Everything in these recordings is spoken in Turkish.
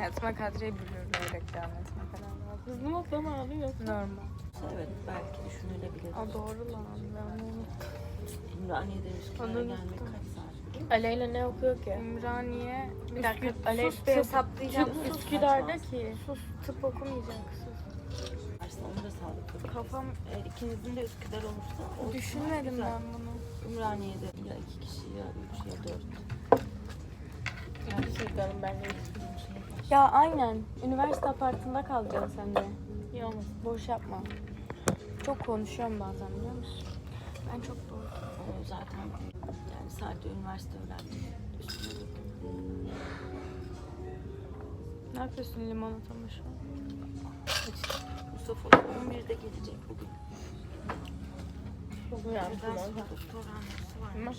Hayatıma kadreyi etme karar verdim. Hızlı atlama ağlıyor. Normal. Evet belki düşünülebilir. Aa doğru lan. Ben onu Ümraniye'de Üsküdar'a Anladım. gelmek kaç saat? Aleyna ne okuyor ki? Ümraniye. Bir Üskü- dakika. Aley- sus bir tıp- hesaplayacağım. Tıp Sus. Üsküdar'da ki. Sus. Tıp okumayacak. Sus. Aslında onu da sağlıklı. Kafam Eğer ikinizin de Üsküdar olursa o düşünmedim güzel. ben bunu. Ümraniye'de ya iki kişi ya üç ya dört. İlgili bir şey. Ya aynen. Üniversite apartında kalacaksın sen de. İyi olmasın. Boş yapma. Çok konuşuyorum bazen biliyor musun? Ben çok doğru. Zaten yani sadece üniversite. Üstüne de Ne yapıyorsun limonata mı şu an? Mustafa 11'de gelecek bugün. Bugün yaptım doktor randevusu var.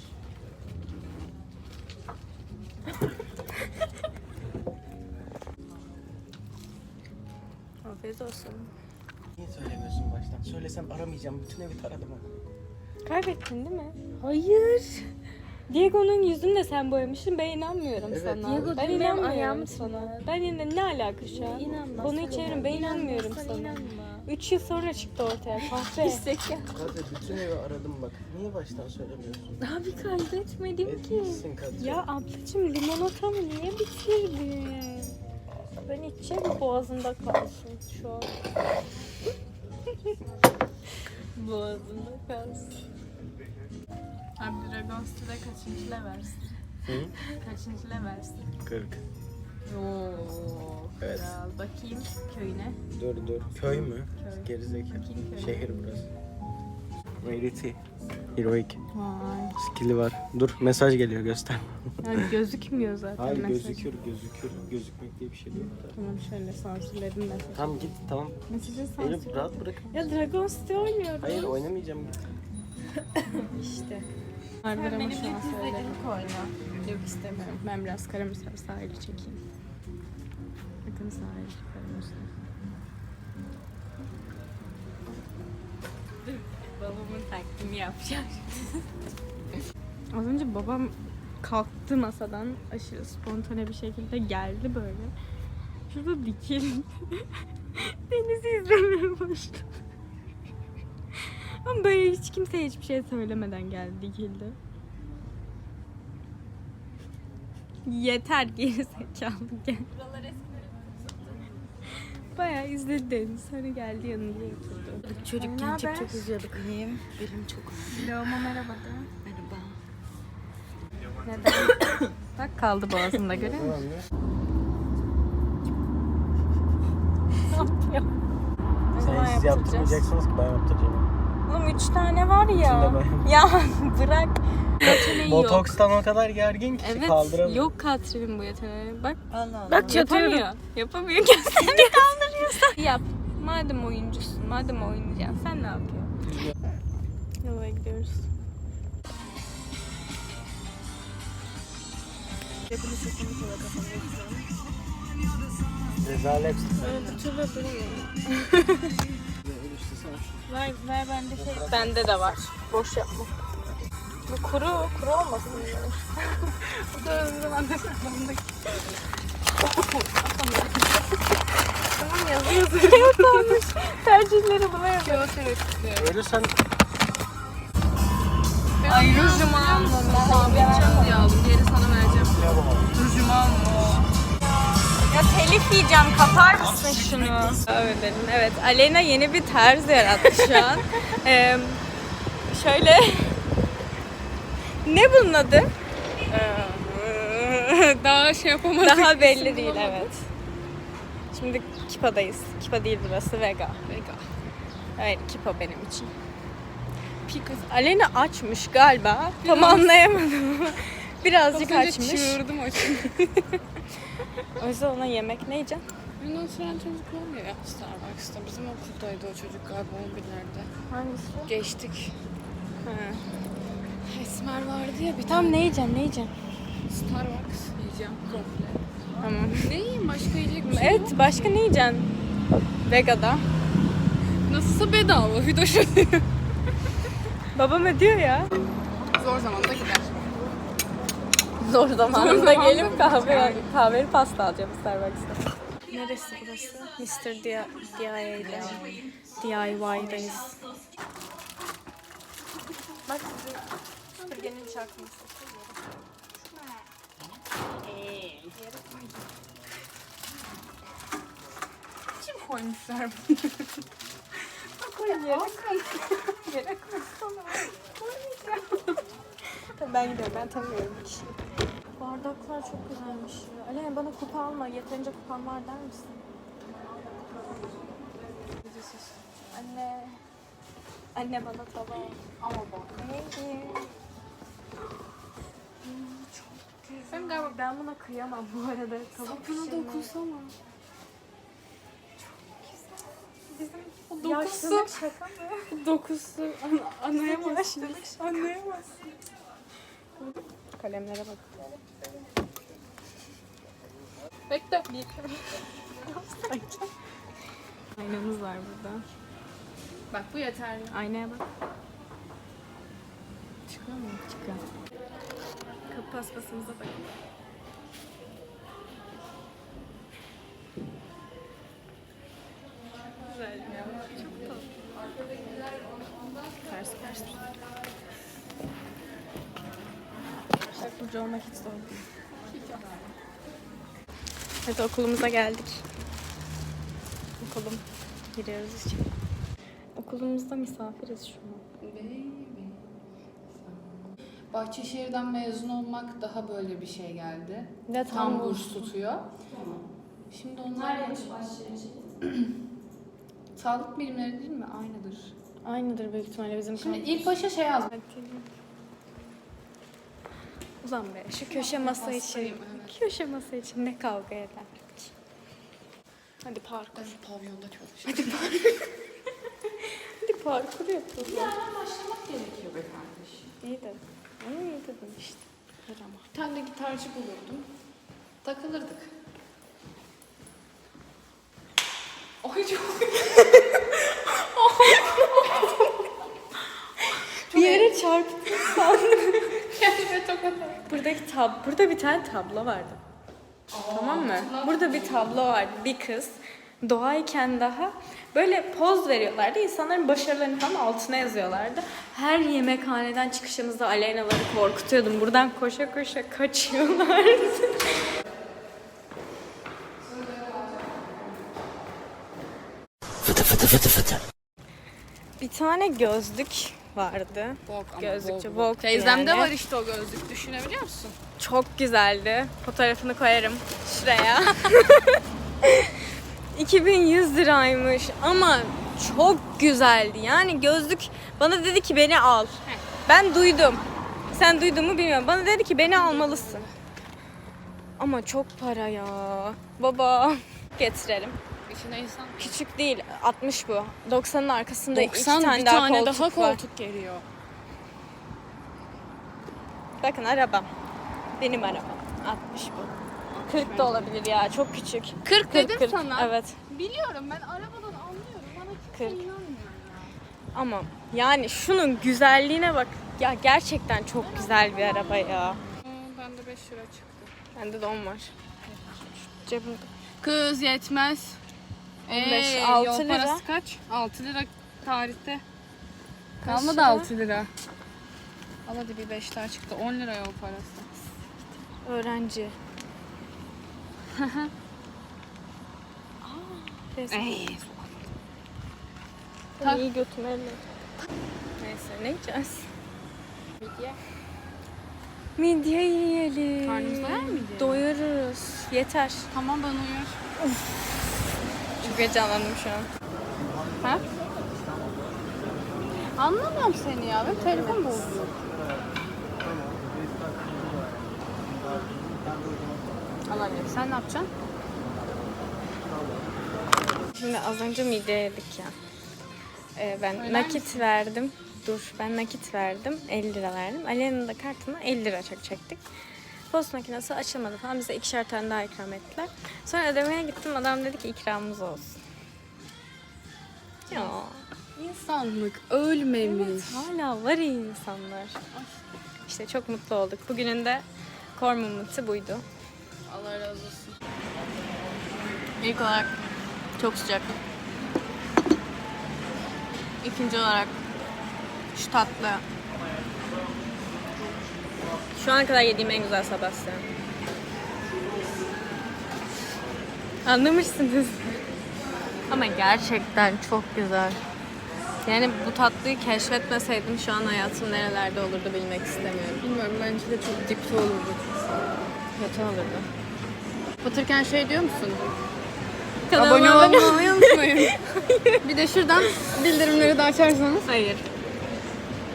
Afiyet olsun. Niye söylemiyorsun baştan? Söylesem aramayacağım. Bütün evi taradım ama. Kaybettin değil mi? Hayır. Diego'nun yüzünü de sen boyamışsın. Ben inanmıyorum Evet. sana. Diego ben dün benim inanmıyorum ayağımı sana. Ben yine ne alaka şu an? İnanma. Konuyu çevirin. Ben inanmıyorum sana. Üç yıl sonra çıktı ortaya. Kahve. Kadri bütün evi aradım bak. Niye baştan söylemiyorsun? Abi kaybetmedim ki. Etmişsin Kadri. Ya ablacığım limonatamı niye bitirdin? Ben içeceğim boğazında kalsın şu an. boğazında kalsın. Abi Dragonstone kaçıncı leversin? Hı? Kaçıncı leversin? 40. Oo, Evet. kral. Bakayım köyüne. Dur dur. Köy mü? Köy. Gerizekalı. Bakayım. Şehir burası. Rarity. Heroic. Vay. Skill'i var. Dur mesaj geliyor göster. Yani gözükmüyor zaten Hayır mesaj. gözükür gözükür. Gözükmek diye bir şey yok da. Tamam şöyle sansürledim mesajı. Tamam git tamam. Mesajı Elif sansürledim. rahat bırak. Ya Dragon City oynuyoruz. Hayır oynamayacağım git. İşte. Ama şu an söyledim. Yok istemiyorum. Ben biraz Karamürsel sahili çekeyim. Bakın sahil Karamürsel. Taklidini yapacağım. Az önce babam kalktı masadan aşırı spontane bir şekilde geldi böyle. Şurada dikildi. Denizi izlemeye başladı. Ama böyle hiç kimseye hiçbir şey söylemeden geldi dikildi. Yeter geri zekalı gel. Bayağı izledi deniz. Sonra geldi yanında oturdu. Çocukken çok çok izliyorduk. İyiyim. Benim çok Vloguma merhaba de. Merhaba. Neden? Bak kaldı boğazımda görüyor musun? Ne Sen yaptıracağız? yaptırmayacaksınız ki ben yaptıracağım. Oğlum üç tane var ya. Ya bırak. Yeteneği yok. Botokstan o kadar gergin ki Evet kaldıramıyorum. yok Katrin'in bu yeteneği. Bak Allah Allah. Bak yapamıyor. Yapamıyor. Gözlerini kaldırıyorsun. Yap. Madem oyuncusun, madem oynayacaksın sen ne yapıyorsun? Yola gidiyoruz. Rezalet. Evet, türlü Ver, ver bende şey. Bende de var. Boş yapma. Bu kuru, kuru olmasın. yani. Bu da o zaman da kafamdaki. Tamam yazıyorsun. Kağıt olmuş. Tercihleri buna yazıyor. Öyle sen Ay rujumu almam. Mavi içeceğim diye aldım. Geri sana vereceğim. Rujumu almam. Ya telif yiyeceğim. Kapar mısın şunu? Evet dedim. Evet. Aleyna yeni bir tarz yarattı şu an. Ee, şöyle. Ne bunun adı? Daha şey yapamadık. Daha belli değil evet. Şimdi Kipa'dayız. Kipa değil burası Vega. Vega. Evet Kipa benim için. Kız Alena açmış galiba. Tam anlayamadım. Birazcık açmış. Çığırdım açım. O yüzden ona yemek ne yiyeceğim? Ünlü oturan çocuk var ya Starbucks'ta. Bizim okuldaydı o çocuk galiba 11'lerde. Hangisi? Geçtik. Ha. Esmer vardı ya bir. Tamam ne yiyeceksin ne yiyeceksin? Starbucks yiyeceğim komple. Tamam. Ne yiyeyim başka yiyecek bir şey yok. Evet başka ne yiyeceksin? Vega'da. Nasılsa bedava. Fidoş ödüyor. Babam ödüyor ya. Zor zamanda gider. Zor zamanında gelip kahve kahveli pasta alacağım Starbucks'ta. Neresi burası? Mr. DIY'de. DIY'dayız. Bak süpürgenin çakması. Kim koymuşlar bunu? Tabii ben gidiyorum. Ben tanımıyorum bu kişiyi. Bardaklar çok güzelmiş ya. Alena bana kupa alma. Yeterince kupan var der misin? Anne. Anne bana tabağı. Ama bak. Neydi? Ben galiba ben buna kıyamam bu arada. Tavuk Buna dokunsana. Yaşlılık şaka mı? Dokusu. An anlayamazsın. Anlayamazsın. Kalemlere bak. Bekle. Aynamız var burada. Bak bu yeterli. Aynaya bak. Çıkıyor mu? Çıkıyor. Kapı paspasımıza bak. Güzel ya. Çok tatlı. Ters ters. Burcu olmak hiç zor değil. Hadi okulumuza geldik. Okulum. Giriyoruz içeri. Okulumuzda misafiriz şu an. Bahçeşehir'den mezun olmak daha böyle bir şey geldi. Ne Tam burs tutuyor. Şimdi onlar... Sağlık bilimleri değil mi? Aynıdır. Aynıdır büyük ihtimalle bizim Şimdi kampüs. ilk başa şey yazmak. Uzan be. Şu köşe masa için. Evet. Köşe masa için ne kavga ederdik. Hadi parkur. Ben pavyonda çalışıyorum. Hadi parkur yapalım. başlamak gerekiyor be kardeşim. İyi de. İyi dedim işte. Her ama. Bir tane de gitarcı bulurdum. Takılırdık. Ay çok Bir yere çarptım. kendime tokat Buradaki tab burada bir tane tablo vardı. tamam mı? Burada bir tablo vardı. Bir kız doğayken daha böyle poz veriyorlardı. İnsanların başarılarını falan altına yazıyorlardı. Her yemekhaneden çıkışımızda Aleyna'ları korkutuyordum. Buradan koşa koşa kaçıyorlardı. Bir tane gözlük vardı. Bok ama Gözlükçe bok, bok bok. Teyzemde yani. var işte o gözlük. Düşünebiliyor musun? Çok güzeldi. Fotoğrafını koyarım şuraya. 2100 liraymış ama çok güzeldi. Yani gözlük bana dedi ki beni al. Ben duydum. Sen duydun mu bilmiyorum. Bana dedi ki beni almalısın. Ama çok para ya. Baba getirelim. İçinde insan. Küçük değil 60 bu. 90'ın arkasında iki 90 tane bir daha tane koltuk daha var. koltuk geliyor. Bakın arabam. Benim arabam. 60 bu. 40 da olabilir ya çok küçük. 40 dedim 40. sana. Evet. Biliyorum ben arabadan anlıyorum. Bana kimse 40. inanmıyor ya. Ama yani şunun güzelliğine bak. Ya gerçekten çok güzel bir araba ya. Aa, bende 5 lira çıktı. Bende de 10 var. Cebimde. Kız yetmez. 15, Ee, 6 yol lira. parası kaç? 6 lira tarihte. Kalmadı lira? 6 lira. Al hadi bir 5 daha çıktı. 10 lira yol parası. Öğrenci. Ey. Tak. İyi götüm elle. Neyse ne yiyeceğiz? Midye. Midye yiyelim. Karnımız doyar mı midye? Doyuruz. Yeter. Tamam bana uyar. Çok heyecanlandım şu an. Ha? Anlamıyorum seni ya. Benim telefon bozuldu. Anne. Sen ne yapacaksın? Şimdi az önce midye yedik ya. Ee, ben Söyler nakit verdim. Dur ben nakit verdim. 50 lira verdim. Alena'nın da kartına 50 lira çok çektik. Post makinesi açılmadı falan. Bize ikişer tane daha ikram ettiler. Sonra ödemeye gittim. Adam dedi ki ikramımız olsun. Ya İnsanlık ölmemiş. hala var iyi insanlar. İşte çok mutlu olduk. Bugünün de movement'ı buydu. Allah razı olsun. İlk olarak çok sıcak. İkinci olarak şu tatlı. Şu ana kadar yediğim en güzel Sebastian. Anlamışsınız. Ama gerçekten çok güzel. Yani bu tatlıyı keşfetmeseydim şu an hayatım nerelerde olurdu bilmek istemiyorum. Bilmiyorum bence de çok dipte olurdu. Kötü olurdu. Batırken şey diyor musun? Kanalıma Abone olmayı unutmayın. bir de şuradan bildirimleri de açarsanız. Hayır.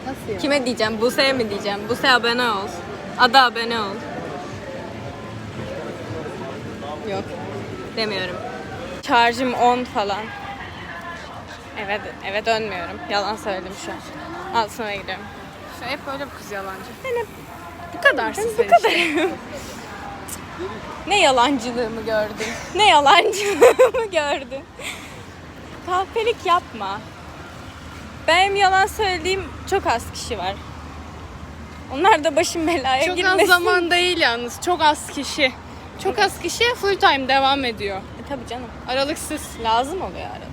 Nasıl ya? Kime diyeceğim? Buse'ye mi diyeceğim? Buse abone ol. Ada abone ol. Yok. Demiyorum. Şarjım 10 falan. Eve, eve dönmüyorum. Yalan söyledim şu an. Alt sınıfa gidiyorum. Şu hep böyle bir kız yalancı. bu kadarsın Bu kadar. ne yalancılığımı gördün. Ne yalancılığımı gördün. Kahpelik yapma. Benim yalan söylediğim çok az kişi var. Onlar da başım belaya Çok girmesin. az zaman değil yalnız. Çok az kişi. Çok az kişi full time devam ediyor. E, tabii canım. Aralıksız. Lazım oluyor arada.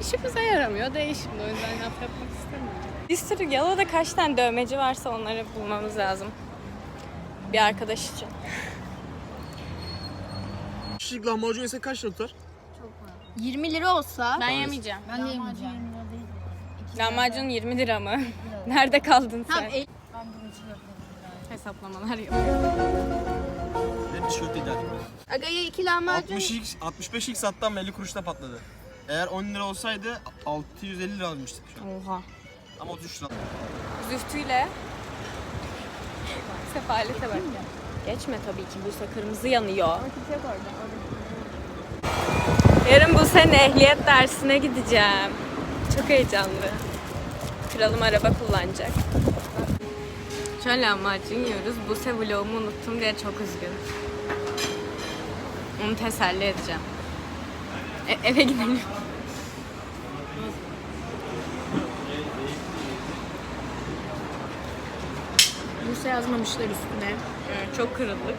İşimize yaramıyor. Değil şimdi. O yüzden laf yapmak istemiyorum. Bir sürü Yalova'da kaç tane dövmeci varsa onları bulmamız lazım. Bir arkadaş için. Kişilik lahmacun yesek kaç lira tutar? 20 lira olsa ben yemeyeceğim. Ben de yemeyeceğim. Lahmacun 20 lira mı? Nerede kaldın sen? el- Hesaplamalar yap. Ne tişört eder. Aga ya iki lahmacun. 60x, 65x hatta 50 kuruşta patladı. Eğer 10 lira olsaydı 650 lira almıştık şu an. Oha. Ama 33 lira. Zühtüyle. Sefalete bak. Geçme tabii ki Buse kırmızı yanıyor. Yarın bu sene ehliyet dersine gideceğim. Çok heyecanlı. Kralım araba kullanacak. Şöyle lahmacun yiyoruz. Buse vlogumu unuttum diye çok üzgün. Onu teselli edeceğim. E- eve gidelim. Buse yazmamışlar üstüne. Evet, çok kırıldık.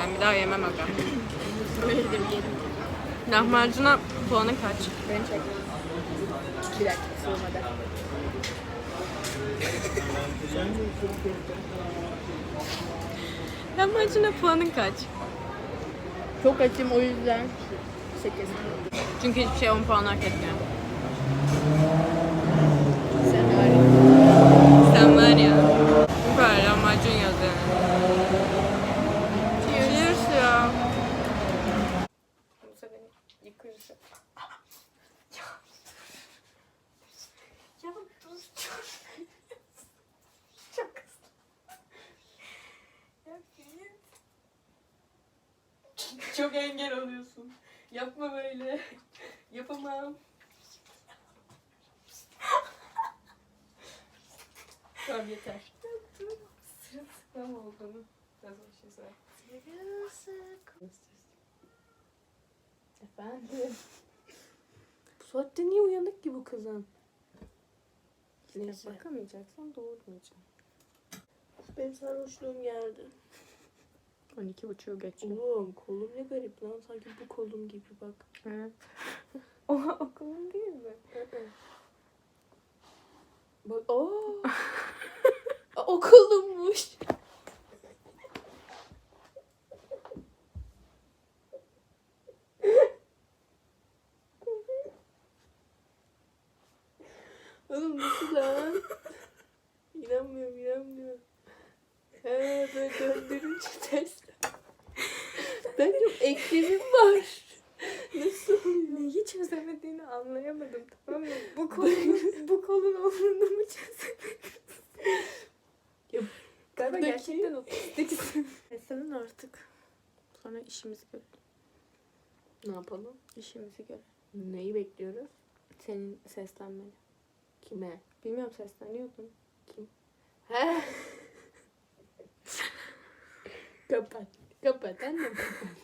Ben bir daha yemem aga. Böyle de bir. Lahmacuna puanı kaç? Beni çek. Bir dakika sığmadı. Lahmacuna puanın kaç? Çok açım o yüzden 8. Çünkü hiçbir şey 10 puan hak etmiyor. Sen var ya. Sen var ya. Bu kadar lahmacun yazıyor. Cheers ya. Bu sefer yıkıyorsun. Ya dur çok çok Ya Çok engel oluyorsun. Yapma böyle. Yapamam. Tamam yeter. Sırılsıklam olduğunu biraz bir şey söyle. Efendim. Bu saatte niye uyanık ki bu kızın? Neyse. Bakamayacaksan doğurmayacağım. Benim sarhoşluğum geldi. 12 buçuğu geçiyor. Oğlum kolum ne garip lan. Sanki bu kolum gibi bak. Evet. Oha okulun değil mi? Bak aa. Aa, o kolummuş. Oğlum nasıl lan? İnanmıyorum inanmıyorum. He böyle döndürünce ters. Ben yok eklemim var. Nasıl Neyi çözemediğini anlayamadım tamam mı? Bu kolun, bu kolun olduğunu mu çözemedin? Galiba buradaki- gerçekten otistiksin. Senin artık. Sonra işimizi gör. Ne yapalım? İşimizi gör. Neyi bekliyoruz? Senin seslenmeni. Kime? Bilmiyorum sesleniyordun. He. kapat. Kapat annem kapat.